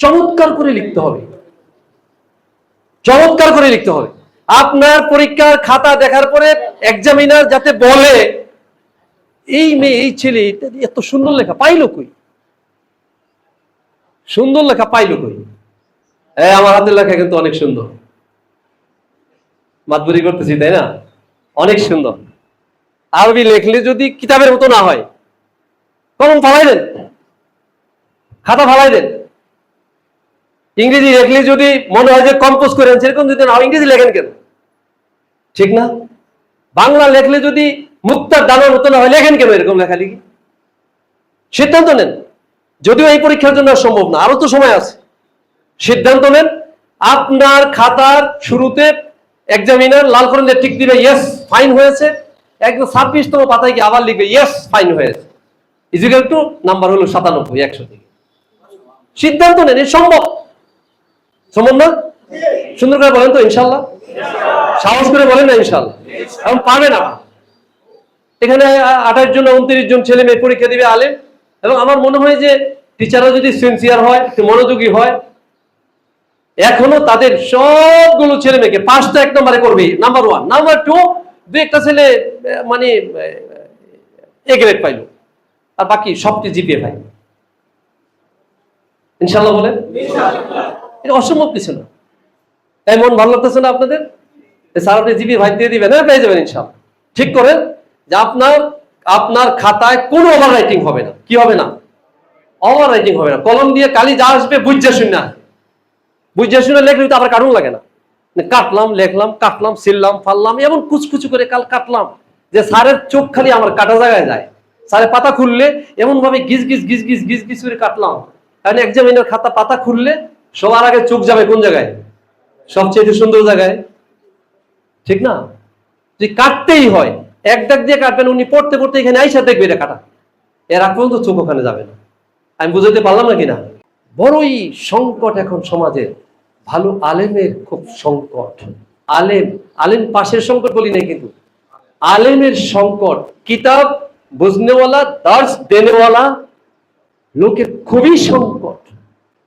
চমৎকার করে লিখতে হবে। চমৎকার করে লিখতে হবে। আপনার পরীক্ষার খাতা দেখার পরে এক্সামিনার যাতে বলে, এই মেয়ে, এই ছেলে এত সুন্দর লেখা, পাইলো কই? সুন্দর লেখা পাইলো কই? হ্যাঁ আমার হাতের লেখা কিন্তু অনেক সুন্দর। মাতবুরি করতেছি, তাই না? অনেক সুন্দর। আরবি লেখলে যদি কিতাবের মতো না হয়, কলম ফালাই দেন। খাতা ফালাই দেন। ইংরেজি লেখলে যদি মনে হয় যে কম্পোজ করেন, সেরকম যদি না ইংরেজি লেখেন কেন? ঠিক না? বাংলা লেখলে যদি মুক্তার দানার মতো না হয়, লেখেন কেন এরকম লেখালেখি? সিদ্ধান্ত নেন। যদিও এই পরীক্ষার জন্য সম্ভব না, আরও তো সময় আছে। সিদ্ধান্ত নেন, আপনার খাতার শুরুতে এক্সামিনার লাল করে ঠিক দিবে ইয়েস ফাইন হয়েছে। একদম ছাব্বিশতম পাতায় গিয়ে আবার লিখবে ইয়েস ফাইন হয়েছে। ইজিক্যাল টু নাম্বার হলো সাতানব্বই, একশো থেকে। সিদ্ধান্ত নেন সম্ভব। সম্ভব না সুন্দর করে বলেন তো, ইনশাল্লাহ। সাহস করে বলেন না, ইনশাল্লাহ। এখন পারবে না। এখানে আঠাশ জন, উনত্রিশ জন ছেলে মেয়ে পরীক্ষা দিবে আলেম। এবং আমার মনে হয় যে টিচাররা যদি সিনসিয়ার হয়, একটু মনোযোগী হয়, এখনও তাদের সবগুলো ছেলে মেয়েকে পাঁচটা এক নম্বরে করবে। নাম্বার ওয়ান নাম্বার টু দু একটা ছেলে মানে এ গ্রেড পাইলো। আর বাকি সবটি জিপিএ পাই ইনশাল্লাহ বলেন? এটা অসম্ভব কিছু না। তাই মন ভালো লাগতেছে না আপনাদের? স্যার আপনি জিবি ভাই দিয়ে দিবেন হ্যাঁ পেয়ে যাবেন ইনশাল্লাহ ঠিক করেন যে আপনার আপনার খাতায় কোনো ওভার রাইটিং হবে না। কি হবে না? ওভার রাইটিং হবে না। কলম দিয়ে কালি যা আসবে বুঝছে শুনে বুঝছে শুনে লেখলে তো আবার কারণ লাগে না। মানে কাটলাম, লেখলাম, কাটলাম সিললাম ফাললাম, এমন কুচকুচু করে কাল কাটলাম যে স্যারের চোখ খালি আমার কাটা জায়গায় যায়। স্যারের পাতা খুললে এমন ভাবে গিজ গিজ গিজ গিজ গিজ গিজ করে কাটলাম। কারণ এক্সামিনার খাতা পাতা খুললে সবার আগে চোখ যাবে কোন জায়গায়? সবচেয়ে সুন্দর জায়গায়। ঠিক না? যে কাটতেই হয়, এক দাগ দিয়ে কাটবেন, উনি পড়তে পড়তে এখানে আইসা দেখবে এটা কাটা। এর আগ পর্যন্ত চোখ ওখানে যাবে না। আমি বুঝাতে পারলাম না কিনা বড়ই সংকট এখন সমাজের। ভালো আলেমের খুব সংকট। আলেম আলেম পাশের সংকট বলি না কিন্তু। আলেমের সংকট, কিতাব, বুঝনেওয়ালা, দার্স দেনেওয়ালা, লোকের খুবই সংকট।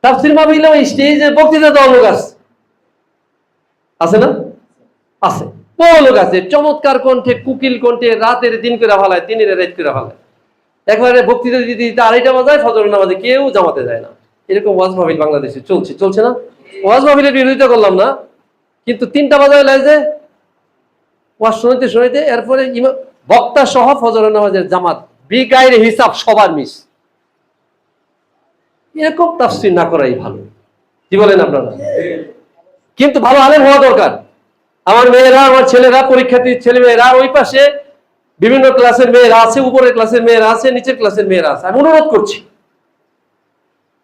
তাফসির মাহফিলে ওই স্টেজে বক্তৃতা দেওয়া লোক আছে। আছে না? আছে। বহু লোক আছে। চমৎকার কণ্ঠে, কুকিল কণ্ঠে রাতের দিন করে ভালায় দিনের রাত করে ভালায় একবারে বক্তৃতা দিতে দিতে আড়াইটা বাজায় ফজর নামাজে কেউ জামাতে যায় না। এরকম ওয়াজ মাহফিল বাংলাদেশে চলছে। চলছে না? ওয়াজ মাহফিলের বিরোধিতা করলাম না। কিন্তু তিনটা বাজায় লাগে ওয়াজ শুনাইতে শুনাইতে, এরপরে বক্তা সহ ফজর নামাজের জামাত বিগায়ের হিসাব সবার মিস। এরকম তাফসির না করাই ভালো। কি বলেন আপনারা? কিন্তু ভালো আলেম হওয়া দরকার। আমার মেয়েরা, আমার ছেলেরা পরীক্ষার্থী ছেলে মেয়েরা ওই পাশে বিভিন্ন ক্লাসের মেয়েরা আছে, উপরের ক্লাসের মেয়েরা আছে, নিচের ক্লাসের মেয়েরা আছে। আমি অনুরোধ করছি।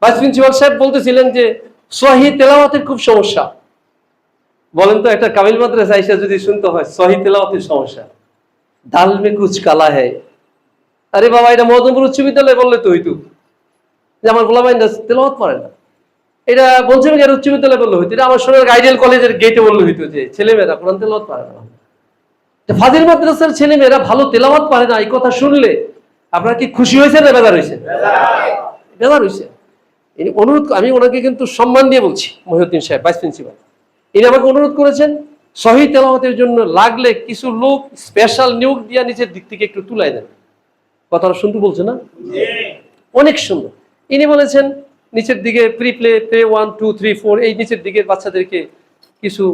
ভাইস প্রিন্সিপাল সাহেব বলতেছিলেন যে, সহি তেলাওয়াতের খুব সমস্যা। বলেন তো, একটা কামিল মাদ্রাসা এসে যদি শুনতে হয়, সহি তেলাওয়াতের সমস্যা। ডাল কুচ কালা হ্যায়। আরে বাবা, এটা মহদমপুর উচ্চ বিদ্যালয়ে বললে তো হইতো। যে আমার গোলামাইন্দা তেলাওয়াত পারে না। এটা পঞ্চমীর উচ্চ বিদ্যালয়ে বললে হইতো এটা আমার সোনার আইডিয়াল কলেজের গেটে বললে হইতো যে ছেলেমেয়েরা কোরআন তেলাওয়াত পারে না। ফাজিল মাদ্রাসার ছেলেমেয়েরা ভালো তেলাওয়াত পারে না এই কথা শুনলে আপনার কি খুশি হয়েছে না বেজার হয়েছে বেজার হয়েছে ইনি অনুরোধ আমি ওনাকে কিন্তু সম্মান দিয়ে বলছি মহিউদ্দিন সাহেব ভাইস প্রিন্সিপাল ইনি আমাকে অনুরোধ করেছেন সহি তেলাওয়াতের জন্য লাগলে কিছু লোক স্পেশাল নিয়োগ দিয়ে নিচের দিক থেকে একটু তুলাই দেন। কথাটা শুনতে বলছে না? অনেক সুন্দর। ইনি বলেছেন, নিচের দিকে pre play play one two three four এই নিচের দিকের বাচ্চাদেরকে কিছু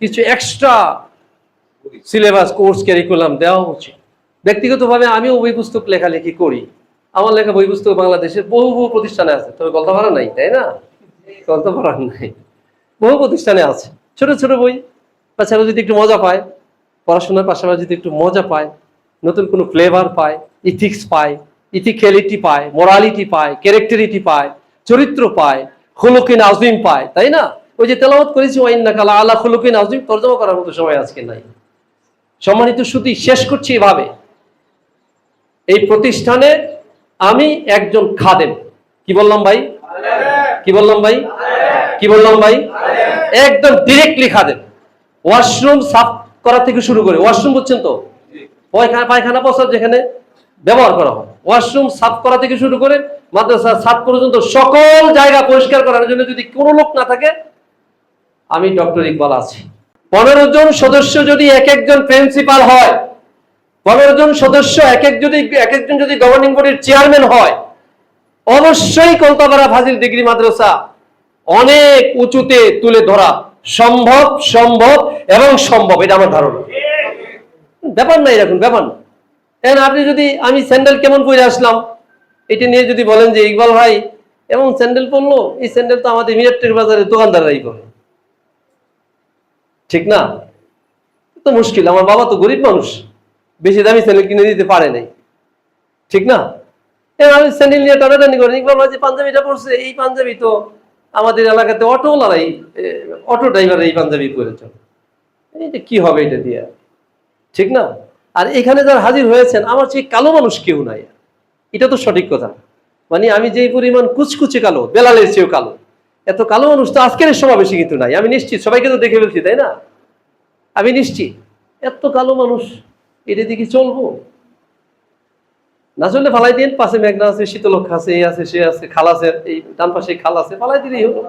কিছু এক্সট্রা সিলেবাস কোর্স ক্যারিকুলাম দেওয়া উচিত। ব্যক্তিগতভাবে আমিও বই পুস্তক লেখালেখি করি। আমার লেখা বই পুস্তক বাংলাদেশের বহু বহু প্রতিষ্ঠানে আছে। তবে গল্পভাড়া নাই, তাই না? গল্পভাড়া নাই। বহু প্রতিষ্ঠানে আছে। ছোট ছোট বই বাচ্চারা যদি একটু মজা পায়, পড়াশোনার পাশাপাশি যদি একটু মজা পায়, নতুন কোনো ফ্লেভার পায় ইথিক্স পায় ইথিক্যালিটি পায় মোরালিটি পায় ক্যারেক্টারিটি পায় চরিত্র পায় খুলুকিন আজিম পায় তাই না? ওই যে তেলাওয়াত করেছি ওয়াইন্না কালা আলা খুলুকিন আজিম তর্জমা করার মতো সময় আজকে নাই। সম্মানিত শুধু শেষ করছি এভাবে। এই প্রতিষ্ঠানে আমি একজন খাদেম। কি বললাম ভাই? কি বললাম ভাই? কি বললাম ভাই? একদম ডিরেক্টলি খাদেম। ওয়াশরুম সাফ করা থেকে শুরু করে ওয়াশরুম বুঝছেন তো? পায়খানা পায়খানা প্রস্রাব যেখানে ব্যবহার করা হয়। ওয়াশরুম সাফ করা থেকে শুরু করে মাদ্রাসা ছাদ পর্যন্ত সকল জায়গা পরিষ্কার করার জন্য যদি কোনো লোক না থাকে, আমি ডক্টর ইকবাল আছি। পনেরো জন সদস্য যদি এক একজন প্রিন্সিপাল হয়, পনেরো জন সদস্য এক এক যদি, এক একজন যদি গভর্নিং বডির চেয়ারম্যান হয়, অবশ্যই কলকাতাপাড়া ফাজিল ডিগ্রি মাদ্রাসা অনেক উঁচুতে তুলে ধরা সম্ভব সম্ভব এবং সম্ভব, এটা আমার ধারণা। ব্যাপার নাই এখন ব্যাপার না। এখন আপনি যদি, আমি স্যান্ডেল কেমন করে আসলাম? এটা নিয়ে যদি বলেন যে, ইকবাল ভাই, এমন স্যান্ডেল পরলো, এই স্যান্ডেল তো আমাদের মিরাটের বাজারে দোকানদাররাই করে। ঠিক না? তো মুশকিল, আমার বাবা তো গরিব মানুষ, বেশি দামি স্যান্ডেল কিনে দিতে পারে নাই। ঠিক না? আমি স্যান্ডেল নিয়ে টানাটানি করি, ইকবাল ভাই, যে পাঞ্জাবিটা পড়ছে এই পাঞ্জাবি তো আমাদের এলাকাতে অটোওয়ালারাই অটো ড্রাইভার এই পাঞ্জাবি পরে চলে। এইটা কি হবে এটা দিয়ে? ঠিক না? আর এখানে যারা হাজির হয়েছেন, আমার সেই কালো মানুষ কেউ নাই। এটা তো সঠিক কথা। মানে আমি যেই পরিমাণ কুচকুচে কালো, বেলালের চেয়েও কালো। এত কালো মানুষ তো আজকের সমাবেশে কিন্তু নাই। আমি নিশ্চিত, সবাইকে তো দেখে ফেলছি, তাই না? আমি নিশ্চিত, এত কালো মানুষ, এটা দিকে চলবো? না চললে ফালাই দিন পাশে মেঘনা আছে শীতলক্ষ আছে, এই আছে, সে আছে, খাল আছে, এই ডান পাশে খাল আছে, ফালাই দিলেই হলো।